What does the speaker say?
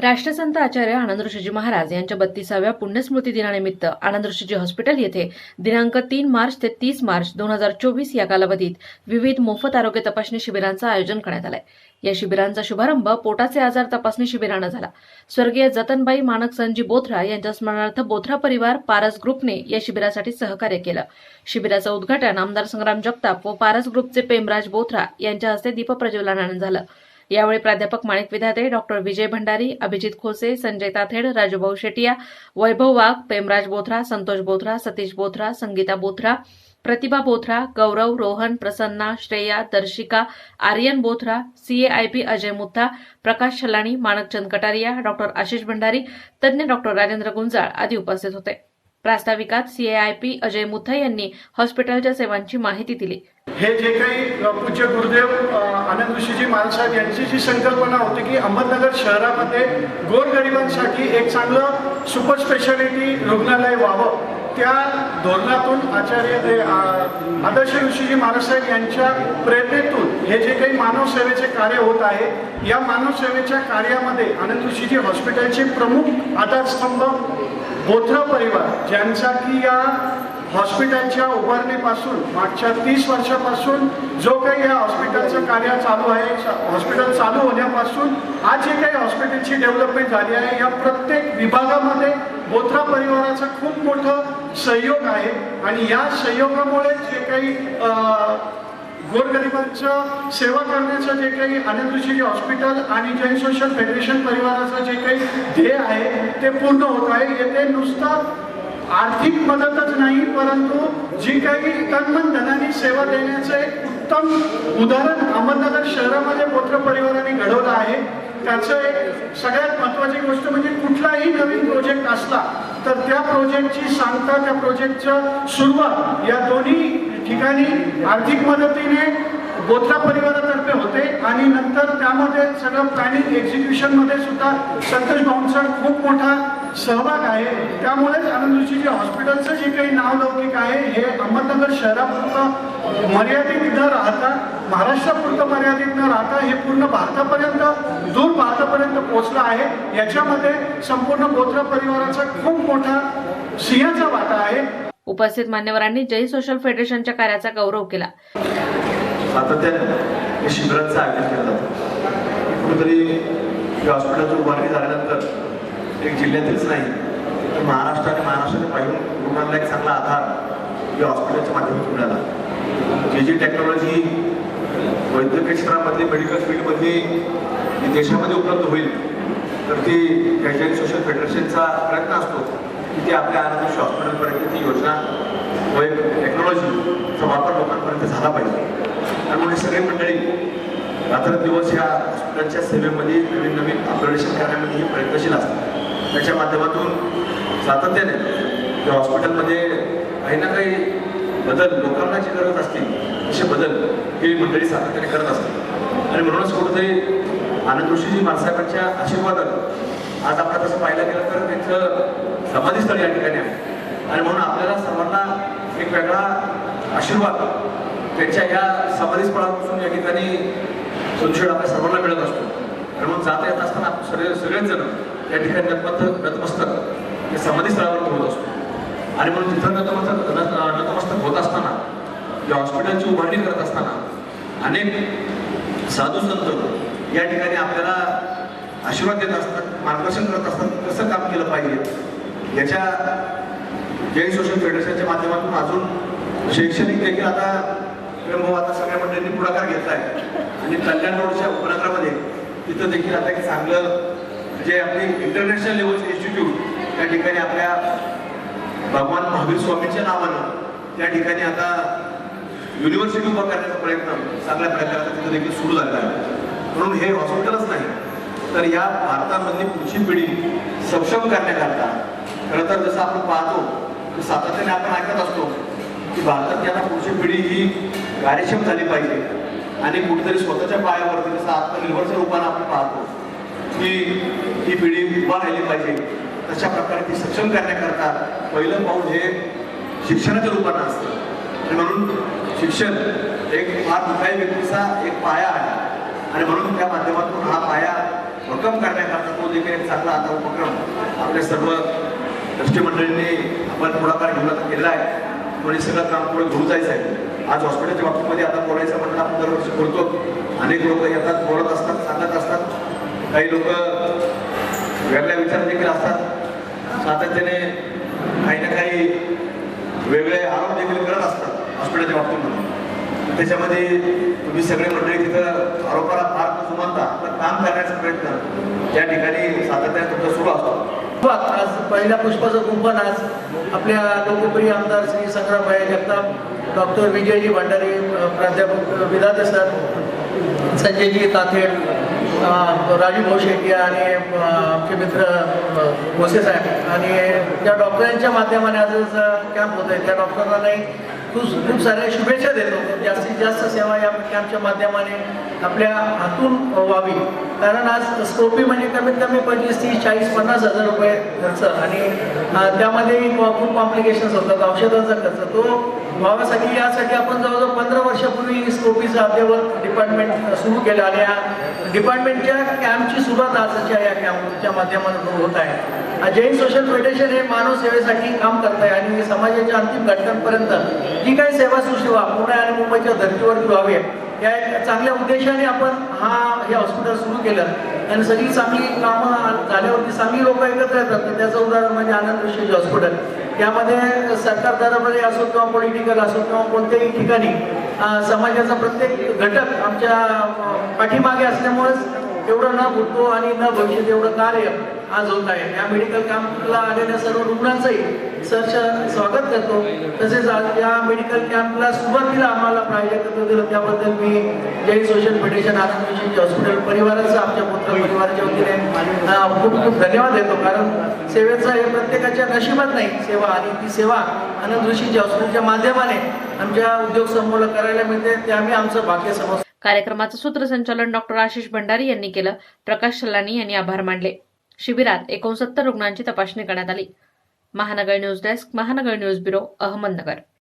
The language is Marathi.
राष्ट्रसंत आचार्य आनंद ऋषीजी महाराज यांच्या बत्तीसाव्या पुण्यस्मृती दिनानिमित्त आनंद ऋषीजी हॉस्पिटल येथे दिनांक तीन मार्च ते तीस मार्च दोन हजार चोवीस या कालावधीत विविध मोफत आरोग्य तपासणी शिबिरांचं आयोजन करण्यात आलंय. या शिबिरांचा शुभारंभ पोटाचे आजार तपासणी शिबिरानं झाला. स्वर्गीय जतनबाई मानक संजी बोथरा यांच्या स्मरणार्थ बोथरा परिवार पारस ग्रुपने या शिबिरासाठी सहकार्य केलं. शिबिराचं उद्घाटन आमदार संग्राम जगताप व पारस ग्रुपचे पेमराज बोथरा यांच्या हस्ते दीपप्रज्वलनानं झालं. यावेळी प्राध्यापक Manik Vidhate doctor Vijay Bhandari Abhijit Khose Sanjay Tathed Rajubhau Shetiya Vaibhav Wagh Pemraj Bothra Santosh Bothra Satish Bothra Sangeeta Bothra Pratibha Bothra Gaurav Rohan Prasanna Shreya Darshika Aryan Bothra CAIP Ajay Mutha Prakash Chhalani Manakchand Kataria doctor Ashish Bhandari तज्ज्ञ डॉक्टर राजेंद्र गुंजाळ आदी उपस्थित होते. प्रास्ताविकात सीएआयपी अजय मुथा यांनी हॉस्पिटलच्या सेवांची माहिती दिली. हे जे काही पूज्य गुरुदेव आनंद ऋषीजी महाराज यांची जी संकल्पना होती की अहमदनगर शहरामध्ये गोरगरिबांसाठी एक चांगलं सुपर स्पेशालिटी रुग्णालय व्हावं त्या धोरणातून आचार्य आदर्श ऋषीजी महाराज यांच्या प्रेरणेतून हे जे काही मानव सेवेचे कार्य होत आहे या मानव सेवेच्या कार्यामध्ये आनंद ऋषीजी हॉस्पिटलचे प्रमुख आधारस्तंभ बोथरा परिवार ज्यांचा की या हॉस्पिटलच्या उभारणीपासून मागच्या तीस वर्षापासून जो काही या हॉस्पिटलचं कार्य चालू आहे हॉस्पिटल चालू होण्यापासून आज जे काही हॉस्पिटलची डेव्हलपमेंट झाली आहे या प्रत्येक विभागामध्ये बोथरा परिवाराचा खूप मोठं सहयोग आहे. आणि या सहयोगामुळे जे काही अं, गोरगरिबांचं सेवा करण्याचं जे काही आनंद ऋषीजी हॉस्पिटल आणि जैन सोशल फेडरेशन परिवाराचं जे काही ध्येय आहे ते पूर्ण होत आहे. येथे नुसतं आर्थिक मदतच नाही परंतु जी काही तन्मन धनाने सेवा देण्याचं एक उत्तम उदाहरण अहमदनगर शहरामध्ये मोत्र परिवाराने घडवलं आहे. त्याचं एक सगळ्यात महत्वाची गोष्ट म्हणजे कुठलाही नवीन प्रोजेक्ट असला तर त्या प्रोजेक्टची सांगता त्या प्रोजेक्टचं सुरुवात या दोन्ही ठिकाणी आर्थिक मदतीने गोत्रा परिवारातर्फे होते आणि नंतर त्यामध्ये सगळं प्लॅनिंग एक्झिक्युशनमध्ये सुद्धा संतोष भाऊंचा खूप मोठा सहभाग आहे. त्यामुळेच आनंद ऋषीजी हॉस्पिटलचं जे काही नावलौकिक आहे हे अहमदनगर शहरापुरतं मर्यादित न राहता. महाराष्ट्रापुरतं मर्यादित न राहता हे पूर्ण भारतापर्यंत दूर भारतापर्यंत पोहोचलं आहे. याच्यामध्ये संपूर्ण गोत्रा परिवाराचा खूप मोठा सिंहाचा वाटा आहे. उपस्थित मान्यवरांनी जय सोशल फेडरेशनच्या कार्याचा गौरव केला. सातत्यानं शिबिरांचं आयोजन केलं जातं कुठेतरी हॉस्पिटलची उभारणी झाल्यानंतर एक जिल्ह्यातीलच नाही तर महाराष्ट्र आणि महाराष्ट्राने पाहिजे रुग्णांना एक चांगला आधार या हॉस्पिटलच्या माध्यमातून मिळाला. जी जी टेक्नॉलॉजी वैद्यकीय क्षेत्रामधली मेडिकल फील्डमध्ये देशामध्ये उपलब्ध होईल तर ती जैन सोशल फेडरेशनचा प्रयत्न असतो. की आपल्या आरोग्य हॉस्पिटलपर्यंत ती योजना व एक टेक्नॉलॉजीचा वापर लोकांपर्यंत झाला पाहिजे. त्यामुळे सगळे मंडळी रात्रंदिवस ह्या हॉस्पिटलच्या सेवेमध्ये नवीन नवीन अपग्रेडेशन करण्यामध्ये हे प्रयत्नशील असतात. त्याच्या माध्यमातून सातत्याने त्या हॉस्पिटलमध्ये काही ना काही बदल लोकांना जी गरज असतील असे बदल हे मंडळी सातत्याने करत असतात. आणि म्हणूनच कुठेतरी आनंद ऋषीजी माणसाहेबांच्या आशीर्वादात आज आपण तसं पाहायला गेलं तर त्यांचं समाधीस्थळ या ठिकाणी आहे. आणि म्हणून आपल्याला सर्वांना एक वेगळा आशीर्वाद त्यांच्या या समाधीस्थळापासून या ठिकाणी संशय आपल्या सर्वांना मिळत असतो. आणि म्हणून जाता येत असताना सगळे सगळेच जण या ठिकाणी नतमस्तक नतमस्तक हे समाधीस्थळावर होत असतो. आणि म्हणून तिथं नतमस्तक नतमस्तक होत असताना या हॉस्पिटलची उभारणी करत असताना अनेक साधू संत या ठिकाणी आपल्याला आशीर्वाद देत असतात मार्गदर्शन करत असतात कसं काम केलं पाहिजे? याच्या जैन सोशल फेडरेशनच्या माध्यमातून अजून शैक्षणिक देखील आता भाऊ आता सगळ्या मंडळींनी पुढाकार घेतला आहे. आणि कल्याण रोडच्या उपनगरामध्ये तिथं देखील आता एक चांगलं जे आपली इंटरनॅशनल लेवलचे इन्स्टिट्यूट त्या ठिकाणी आपल्या भगवान महावीर स्वामींच्या नावानं त्या ठिकाणी आता युनिव्हर्सिटी उभा करण्याचा प्रयत्न चांगल्या प्रकारे तिथं देखील सुरू झाला आहे. म्हणून हे हॉस्पिटलच नाही तर या भारतामधली पुढची पिढी सक्षम करण्याकरता खरं तर जसं आपण पाहतो की सातत्याने आपण ऐकत असतो की भारतात आता पुढची पिढी ही कार्यक्षम झाली पाहिजे आणि कुठेतरी स्वतःच्या पायावरती जसं आत्मनिर्भरच्या रूपाने आपण पाहतो की ही पिढी उभा राहिली पाहिजे तशा प्रकारे ती सक्षम करण्याकरता पहिलं पाऊल हे शिक्षणाच्या रूपानं असतं. आणि म्हणून शिक्षण एक फार दुखाई व्यक्तीचा एक पाया आहे. आणि म्हणून त्या माध्यमातून हा पाया भक्कम करण्याकरता तो देखील एक चांगला आता उपक्रम आपल्या सर्व ट्रस्टी मंडळींनी आपण पुढाकार घेऊन केला केलेला आहे. कोणी सगळं काम पुढे घेऊन जायचं आहे. आज हॉस्पिटलच्या बाबतीमध्ये आता बोलायचं म्हणलं आपण दरवर्षी बोलतो. अनेक लोक येतात बोलत असतात सांगत असतात. काही लोक वेगळ्या विचार देखील असतात. सातत्याने काही ना काही वेगळे आरोप देखील करत असतात हॉस्पिटलच्या बाबतीमध्ये. त्याच्यामध्ये तुम्ही सगळे मंडळी तिथं आरोपाला फार न जुमानता आपलं काम करण्याचा प्रयत्न त्या ठिकाणी सातत्याने तुमचा सुरू असतो. आज पहिल्या पुष्पाचं कुंपण आज आपल्या लोकप्रिय आमदार श्री संग्रामभाई जगताप डॉक्टर विजयजी भंडारी प्राध्यापक विधाते सर संजयजी ताथेड राजू भाऊ शेट्टी आणि आमचे मित्र अ, भोसे साहेब. आणि त्या डॉक्टरांच्या माध्यमाने आज कॅम्प होत आहे त्या डॉक्टरांनाही खूप खूप साऱ्या शुभेच्छा देतो. जास्तीत जास्त सेवा या कॅम्पच्या माध्यमाने आपल्या हातून व्हावी. कारण आज स्कोपी म्हणजे कमीत कमी पंचवीस तीस चाळीस पन्नास हजार रुपये खर्च. आणि त्यामध्ये खूप कॉम्प्लिकेशन्स होतात. औषधाचा खर्च. तो व्हावासाठी यासाठी आपण जवळजवळ पंधरा वर्षापूर्वी स्कोपीचं अद्ययावत डिपार्टमेंट सुरू केलं. आणि या डिपार्टमेंटच्या कॅम्पची सुरुवात आजच्या या कॅम्पच्या माध्यमातून होत आहे. जैन सोशल फेडरेशन हे मानव सेवेसाठी काम करत आहे. आणि समाजाच्या अंतिम घटकांपर्यंत जी काही सेवा सुसेवा पुणे आणि मुंबईच्या धर्तीवरती व्हावी या एक चांगल्या उद्देशाने आपण हा हे हॉस्पिटल सुरू केलं. आणि सगळी चांगली कामं झाल्यावरती चांगली लोक एकत्र येतात. तर त्याचं उदाहरण म्हणजे आनंद विशेष हॉस्पिटल यामध्ये सरकार दरामध्ये असो किंवा पॉलिटिकल असो किंवा कोणत्याही ठिकाणी समाजाचा प्रत्येक घटक आमच्या पाठीमागे असल्यामुळेच एवढं न भूतो आणि न भविष्य तेवढं कार्य आज होत आहे. या मेडिकल कॅम्पला आलेल्या सर्व रुग्णांचंही सहर्ष स्वागत करतो. तसेच आज या मेडिकल कॅम्पला सुरुवातीला आम्हाला प्रायोजकत्व दिलं. त्याबद्दल मी जय सोशल फेडरेशन आनंद विषयी हॉस्पिटल परिवाराचं आमच्या पुत्र परिवाराच्या वतीने खूप खूप धन्यवाद देतो. कारण सेवेचा हे प्रत्येकाच्या नशिबात नाही. सेवा आणि ती सेवा आनंद ऋषीच्या हॉस्पिटलच्या माध्यमाने आमच्या उद्योग समूहाला करायला मिळते. ते आम्ही आमचं भाग्य समजतो. कार्यक्रमाचं सूत्रसंचालन डॉक्टर आशिष भंडारी यांनी केलं. प्रकाश सल्लानी यांनी आभार मानले. शिबिरात एकोणसत्तर रुग्णांची तपासणी करण्यात आली. Mahanagar news desk Mahanagar news bureau Ahmednagar.